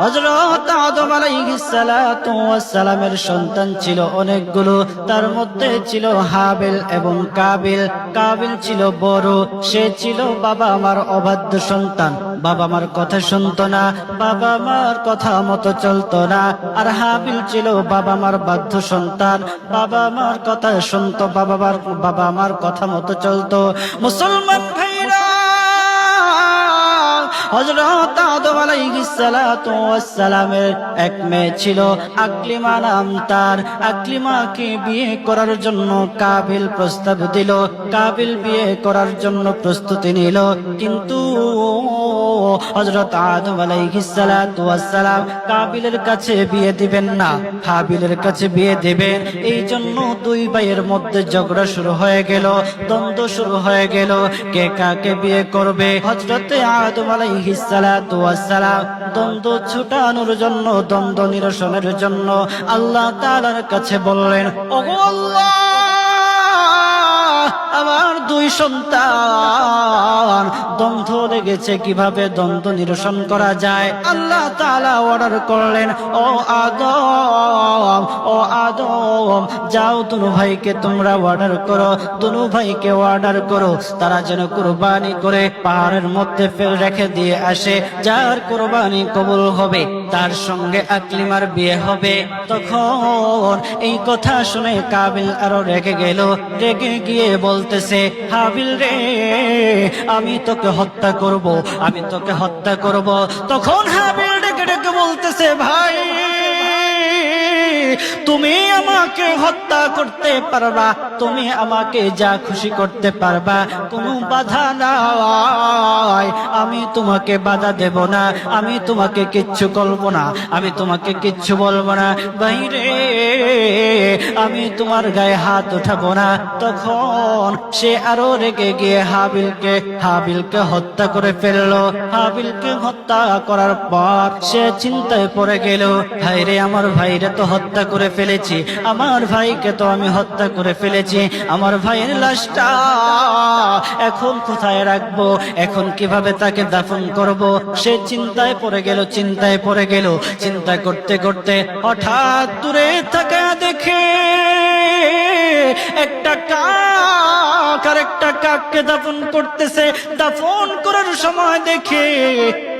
হযরত আদম আলাইহিস সালামের সন্তান ছিল অনেকগুলো। তার মধ্যে ছিল হাবিল এবং কাবিল। কাবিল ছিল বড়, সে ছিল বাবা আমার অবাধ্য সন্তান। বাবা আমার কথা শুনতো না, বাবা আমার কথা মতো চলতো না। আর হাবিল ছিল বাবা আমার বাধ্য সন্তান। বাবা আমার কথা শুনতো, বাবা আমার বাবা আমার কথা মতো চলতো। মুসলমান ভাইরা হযরত আদম আলাইহিস সালাতু ওয়াস সালামের এক মেয়ে ছিল আকলিমা নাম তার। আকলিমাকে বিয়ে করার জন্য কাবিল প্রস্তাব দিল। কাবিল বিয়ে করার জন্য প্রস্তুতি নিল। কিন্তু আদম কাবিলের কাছে বিয়ে দিবেন না। হাবিলের কাছে বিয়ে দিবেন। এই জন্য দুই ভাইয়ের মধ্যে ঝগড়া শুরু হয়ে গেল, দ্বন্দ্ব শুরু হয়ে গেল। কে কাকে বিয়ে করবে? হযরতে আদম আলাইহিস সালাতু দ্বন্দ্ব ছুটানোর জন্য, দ্বন্দ্ব নিরসনের জন্য আল্লাহ তাআলার কাছে বললেন আমার দুই সন্তান, দ্বন্দ্ব লেগেছে, কীভাবে দ্বন্দ্ব নিরসন করা যায়? আল্লাহ তাআলা অর্ডার করলেন, ও আদম ও আদম, যাও দুনু ভাইকে তোমরা অর্ডার করো। দুনু ভাইকে অর্ডার করো। তারা যেন কুরবানি করে পাহাড়ের মধ্যে ফেল রেখে দিয়ে আসে। যার কুরবানি কবুল হবে, তার সঙ্গে আকলিমার বিয়ে হবে। তখন এই কথা শুনে কাবিল আরও রেগে গেল। রেগে গিয়ে বলতেছে, হাবিল রে, আমি তোকে হত্যা করব, আমি তোকে হত্যা করব। তখন হাবিল ডেকে ডেকে বলতেছে, ভাই তুমি আমাকে হত্যা করতে পারবা, তুমি আমাকে যা খুশি করতে পারবা, কোনো বাধা নাই। আমি তোমাকে বাধা দেব না, আমি তোমাকে কিচ্ছু করব না, আমি তোমাকে কিচ্ছু বলব না। বাইরে আমি তোমার গায়ে হাত উঠাবো না। তখন সে আরও রেগে গিয়ে হাবিলকে হাবিলকে হত্যা করে ফেলল। হাবিলকে হত্যা করার পর সে চিন্তায় পড়ে গেল ভাইরে আমার ভাইরে তো হত্যা করে ফেলেছি। আমার ভাইকে তো আমি হত্যা করে ফেলেছি। আমার ভাইয়ের লাশটা এখন কোথায় রাখব? এখন কীভাবে তাকে দাফন করব? সে চিন্তায় পড়ে গেল, চিন্তায় পড়ে গেল। চিন্তা করতে করতে হঠাৎ দূরে থাকা দেখে একটা আর একটা কাককে দাফন করতেছে, দাফন করার সময় দেখে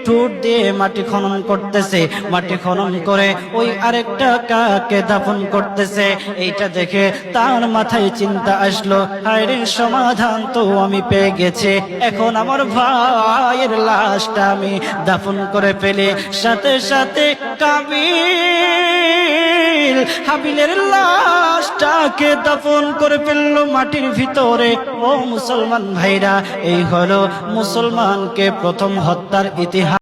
ঠোঁট দিয়ে মাটি খনন করতেছে। মাটি খনন করে ওই আরেকটা কাকে দাফন করতেছে। এইটা দেখে তার মাথায় চিন্তা আসলো, হায়রে, সমাধান তো আমি পেয়ে গেছি। এখন আমার ভাইয়ের লাশটা আমি দাফন করে ফেলে। সাথে সাথে কাবিল, হাবিলের লাশটাকে দাফন করে ফেলল মাটির ভিতরে। ও মুসলমান ভাইরা, এই হলো মুসলমানকে প্রথম হত্যার ইতিহাস।